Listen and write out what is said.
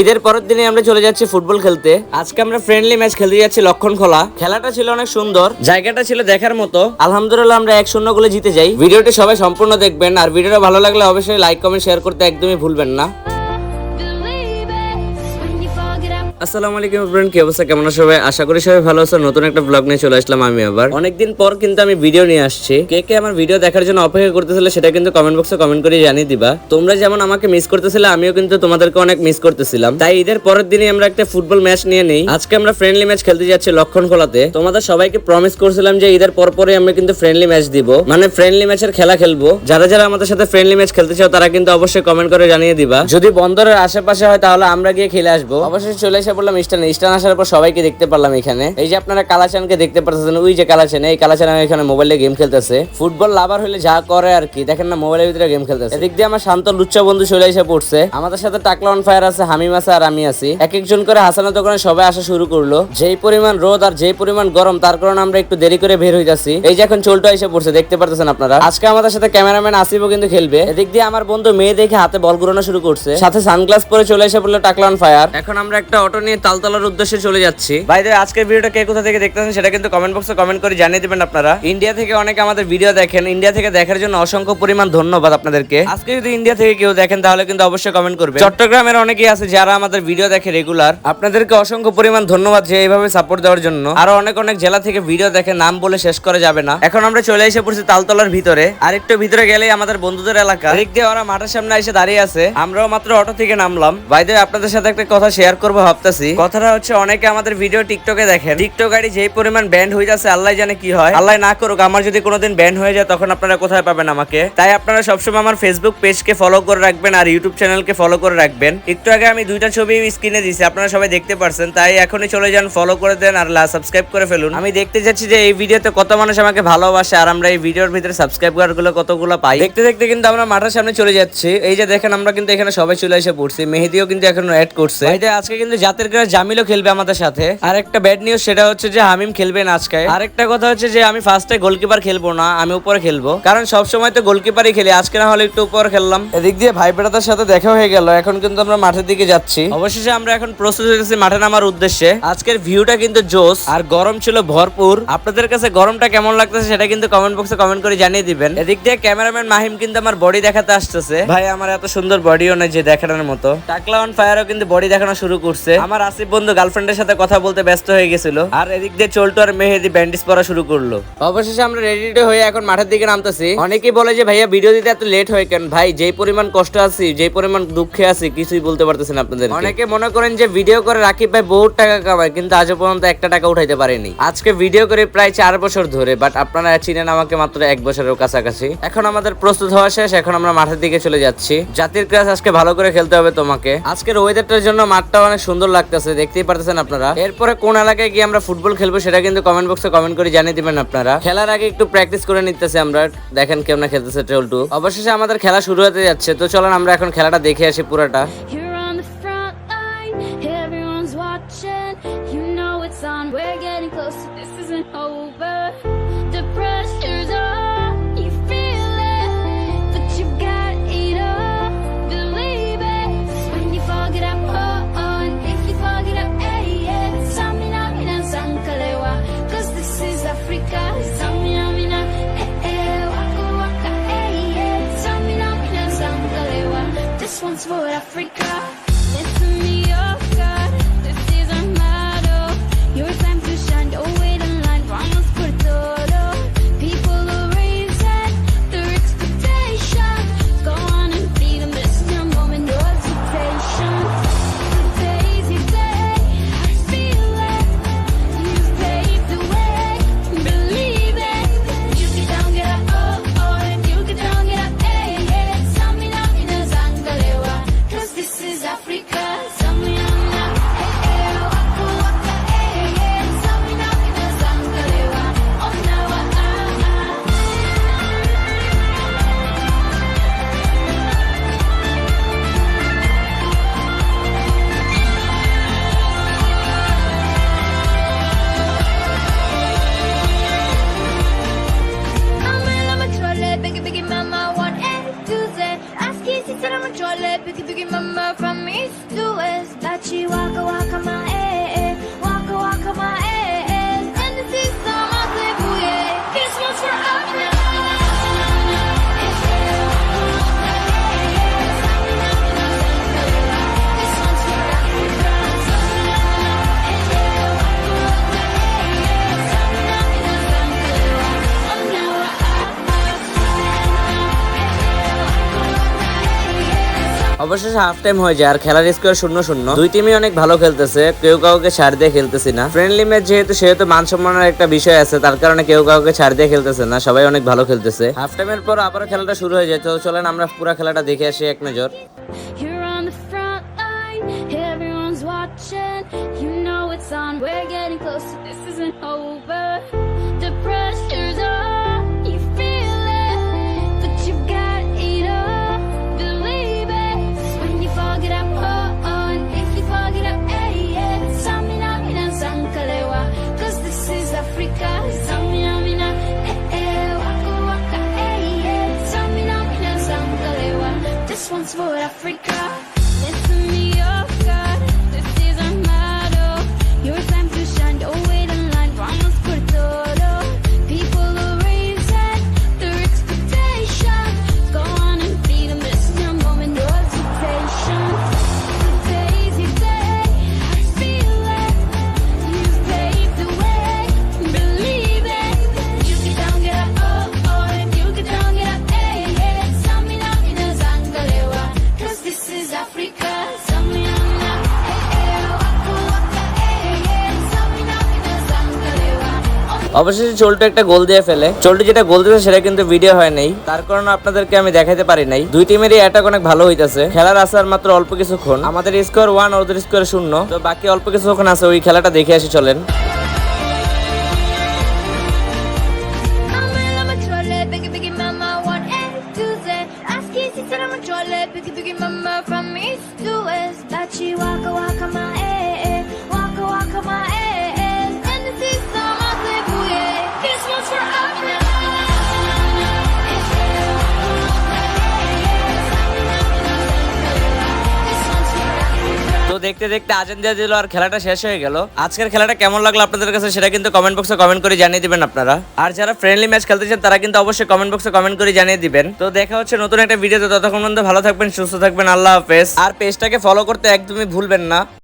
ঈদের পরের দিনে আমরা চলে যাচ্ছি ফুটবল খেলতে। আজকে আমরা ফ্রেন্ডলি ম্যাচ খেলতে যাচ্ছি লক্ষণ খোলা। খেলাটা ছিল অনেক সুন্দর। জায়গাটা ছিল দেখার মতো। আলহামদুলিল্লাহ আমরা এক শূন্য গোলে জিতে যাই। ভিডিওটি সবাই সম্পূর্ণ দেখবেন। আর ভিডিওটা ভালো লাগলে অবশ্যই লাইক কমেন্ট শেয়ার করতে একদমই ভুলবেন না। আসসালামু আলাইকুম ফ্রেন্ড কি অবস্থা? কেমন সবাই? আশা করি সবাই ভালো আছো। নতুন একটা ব্লগ নিয়ে চলে আসলাম আমি আবার। অনেকদিন পর কিন্তু আমি ভিডিও নিয়ে আসছি। কে কে আমার ভিডিও দেখার জন্য অপেক্ষা সেটা কিন্তু কমেন্ট বক্সে কমেন্ট করে জানিয়ে দিবা। তোমরা যেমন আমাকে মিস করতেছিলে, আমিও কিন্তু তোমাদেরকে অনেক মিস করতেছিলাম। তাই ঈদের পরের আমরা একটা ফুটবল ম্যাচ নিয়ে নেই। আজকে আমরা ফ্রেন্ডলি ম্যাচ খেলতে যাচ্ছি লক্ষণ খোলাতে। তোমাদের সবাইকে প্রমিস করছিলাম যে ঈদের পর পরে আমরা কিন্তু ফ্রেন্ডলি ম্যাচ দিব। মানে ফ্রেন্ডলি ম্যাচের খেলা খেলব। যারা যারা আমাদের সাথে ফ্রেন্ডলি ম্যাচ খেলতে চাও, তারা কিন্তু অবশ্যই কমেন্ট করে জানিয়ে দিবা। যদি বন্দরের আশেপাশে হয়, তাহলে আমরা গিয়ে খেলে আসব। অবশ্যই চলে এসে পড়লাম ইস্টার্ন। ইস্টার্ন আসার পর সবাইকে দেখতে পারলাম এখানে। এই যে আপনারা কালাচানকে দেখতে পারতেছেন, ওই যে কালাচান, এই কালাচান এখানে মোবাইলে গেম খেলতেছে। ফুটবল লাভার হলে যা করে আর কি, দেখেন না মোবাইলের ভিতরে গেম খেলতেছে। এদিক দিয়ে আমার শান্ত লুচ্চা বন্ধু চলে এসে পড়ছে। আমাদের সাথে টাকলা অন ফায়ার আছে, হামিম আছে আর আমি আছি। এক একজন করে হাসানের দোকানে সবাই আসা শুরু করল। যেই পরিমাণ রোদ আর যেই পরিমাণ গরম, তার কারণে আমরা একটু দেরি করে বের হইতাছি। এই যে এখন চোলটা এসে পড়ছে, দেখতে পারতেছেন আপনারা? আজকে আমাদের সাথে ক্যামেরাম্যান আসিবও কিন্তু খেলবে। এদিক দিয়ে আমার বন্ধু মেয়ে দেখে হাতে বল ঘুরানো শুরু করছে। সাথে সানগ্লাস পরে চলে এসে পড়ল টাকলা অন ফায়ার এখন আমরা একটা অটো নিয়ে তালতলার উদ্দেশ্যে চলে যাচ্ছি। ভাই আজকের ভিডিওটা কে কোথা থেকে দেখতেছেন সেটা কিন্তু কমেন্ট বক্সে কমেন্ট করে জানিয়ে দিবেন আপনারা। ইন্ডিয়া থেকে অনেকে আমাদের ভিডিও দেখেন। ইন্ডিয়া থেকে দেখার জন্য অসংখ্য পরিমাণ ধন্যবাদ আপনাদেরকে। আজকে যদি ইন্ডিয়া থেকে কেউ দেখেন, তাহলে কিন্তু অবশ্যই কমেন্ট করবে চট্টগ্রামের অনেকেই আছে যারা আমাদের ভিডিও দেখে রেগুলার আপনাদেরকে অসংখ্য পরিমাণ ধন্যবাদ যে এইভাবে সাপোর্ট দেওয়ার জন্য। আরও অনেক অনেক জেলা থেকে ভিডিও দেখে নাম বলে শেষ করা যাবে না। এখন আমরা চলে এসে পড়ছি তালতলার ভিতরে। আর একটু ভিতরে গেলেই আমাদের বন্ধুদের এলাকা। দিক দিয়ে ওরা মাঠের সামনে এসে দাঁড়িয়ে আছে। আমরাও মাত্র অটো থেকে নামলাম। বাইরে আপনাদের সাথে একটা কথা শেয়ার করব ভাবতেছি কথাটা হচ্ছে, অনেকে আমাদের ভিডিও টিকটকে দেখেন। টিকটক আইডি যেই পরিমাণ ব্যান্ড হয়ে যাচ্ছে, আল্লাহ জানে কি হয়। আল্লাহ না করুক, আমার যদি কোনোদিন ব্যান্ড হয়ে যায়, তখন আপনারা কোথায় পাবেন আমাকে? তাই আপনারা সবসময় আমার ফেসবুক পেজকে ফলো করে রাখবেন আর ইউটিউব চ্যানেলকে ফলো করে রাখবেন। একটু আগে আমি দুইটা ছবি স্ক্রিনে দিয়েছি, আপনারা সবাই দেখতে পারছেন। তাই এখনই চলে যান ফলো করে দেন আর সাবস্ক্রাইব করে ফেলুন। আমি দেখতে যাচ্ছি যে এই ভিডিওতে কত মানুষ আমাকে ভালোবাসে আর আমরা এই ভিডিওর ভিতরে সাবস্ক্রাইবারগুলো কতগুলো পাই। দেখতে দেখতে কিন্তু আমরা মাঠের সামনে চলে যাচ্ছি। এই যে দেখেন, আমরা কিন্তু এখানে সবাই চলে এসে পড়ছি। মেহেদিও কিন্তু এখন অ্যাড করছে। যে আজকে কিন্তু জাতের গ্রাস জামিলও খেলবে আমাদের সাথে। আর একটা ব্যাড নিউজ সেটা হচ্ছে যে হামিম খেলবে না আজকে। আরেকটা কথা হচ্ছে যে আমি ফার্স্টে গোলকিপার খেলব না আমি উপরে খেলব। কারণ সব সময় তো গোলকিপারই খেলি আজকে না হলে একটু উপরে খেললাম। এদিক দিয়ে ভাই বেটাদের সাথে দেখা হয়ে গেল এখন কিন্তু আমরা মাঠের দিকে যাচ্ছি। অবশেষে আমরা এখন প্রস্তুত হয়েছি মাঠে নামার উদ্দেশ্যে। আজকের ভিউটা কিন্তু জোস আর গরম ছিল ভরপুর। আপনাদের কাছে গরমটা কেমন লাগতেছে সেটা কিন্তু কমেন্ট বক্সে কমেন্ট করে জানিয়ে দিবেন। এদিক দিয়ে ক্যামেরাম্যান মাহিম কিন্তু আমার বডি দেখাতে আসতেছে। ভাই আমার এত সুন্দর বডিও নাই যে দেখানোর মতো। টাকলা অন ফায়ারও কিন্তু বডি দেখানো শুরু করছে। আমার আসিফ বন্ধু গার্লফ্রেন্ডের সাথে কথা বলতে ব্যস্ত হয়ে গেছিল। আর এদিক দিয়ে চল্টু আর মেহেদি ব্যান্ডেজ পরা শুরু করল। অবশেষে আমরা রেডি হয়ে এখন মাঠের দিকে নামতেছি। অনেকেই বলে যে, ভাইয়া ভিডিও দিতে এত লেট হয় কেন? ভাই, যেই পরিমাণ কষ্ট আছি, যেই পরিমাণ দুঃখে আছি, কিছুই বলতে পারতেছেন আপনাদের অনেকে মনে করেন যে ভিডিও করে রাকিব ভাই বহুত টাকা কামায়, কিন্তু আজও পর্যন্ত একটা টাকা উঠাইতে পারেনি। আজকে ভিডিও করে প্রায় চার বছর ধরে বাট আপনারা চিনেন আমাকে মাত্র এক বছরের কাছাকাছি। এখন আমাদের প্রস্তুত হওয়া শেষ, এখন আমরা মাঠের দিকে চলে যাচ্ছি। জাতির ক্লাস আজকে ভালো করে খেলতে হবে তোমাকে। আজকের ওয়েদারটার জন্য মাঠটা অনেক সুন্দর লাগতেছে, দেখতেই পারতেছেন আপনারা। এরপরে কোন এলাকায় গিয়ে আমরা ফুটবল খেলব সেটা কিন্তু কমেন্ট বক্সে কমেন্ট করে জানিয়ে দিবেন আপনারা। খেলার আগে একটু প্র্যাকটিস করে নিতেছে আমরা। দেখেন কেমন খেলতেছে ট্রেলটু। অবশেষে আমাদের খেলা শুরু হতে যাচ্ছে। তো চলেন আমরা এখন খেলাটা দেখে আসি পুরোটা। Africa. অবশেষে হাফ টাইম হয়ে যায় আর খেলার স্কোর শূন্য শূন্য দুই টিমই অনেক ভালো খেলতেছে কেউ কাউকে ছাড় দিয়ে খেলতেছি না ফ্রেন্ডলি ম্যাচ যেহেতু সেহেতু মান সম্মানের একটা বিষয় আছে তার কারণে কেউ কাউকে ছাড় দিয়ে খেলতেছে না সবাই অনেক ভালো খেলতেছে হাফ টাইমের পর আবার খেলাটা শুরু হয়ে যায় তো চলেন আমরা পুরো খেলাটা দেখে আসি এক নজর watching. You know it's on, we're getting closer, this isn't over. once more Africa. অবশেষে চোলটু একটা গোল দিয়ে ফেলে। চোলটু যেটা গোল দিয়েছে সেটা কিন্তু ভিডিও হয় নাই। তার কারণে আপনাদেরকে আমি দেখাতে পারি নাই। দুই টিমেরই অ্যাটাক অনেক ভালো হইতেছে। খেলার আসার মাত্র অল্প কিছুক্ষণ। আমাদের স্কোর ওয়ান ওদের স্কোর শূন্য। তো বাকি অল্প কিছুক্ষণ আছে, ওই খেলাটা দেখে আসি, চলেন। দেখতে দেখতে আজান দিয়ে দিল আর খেলাটা শেষ হয়ে গেল। আজকের খেলাটা কেমন লাগল আপনাদের কাছে সেটা কিন্তু কমেন্ট বক্সে কমেন্ট করে জানিয়ে দিবেন আপনারা। আর যারা ফ্রেন্ডলি ম্যাচ খেলতে চান, তারা কিন্তু অবশ্যই কমেন্ট বক্সে কমেন্ট করে জানিয়ে দিবেন। তো দেখা হচ্ছে নতুন একটা ভিডিওতে ততক্ষণ পর্যন্ত ভালো থাকবেন, সুস্থ থাকবেন, আল্লাহ হাফেজ। আর পেজটাকে ফলো করতে একদমই ভুলবেন না।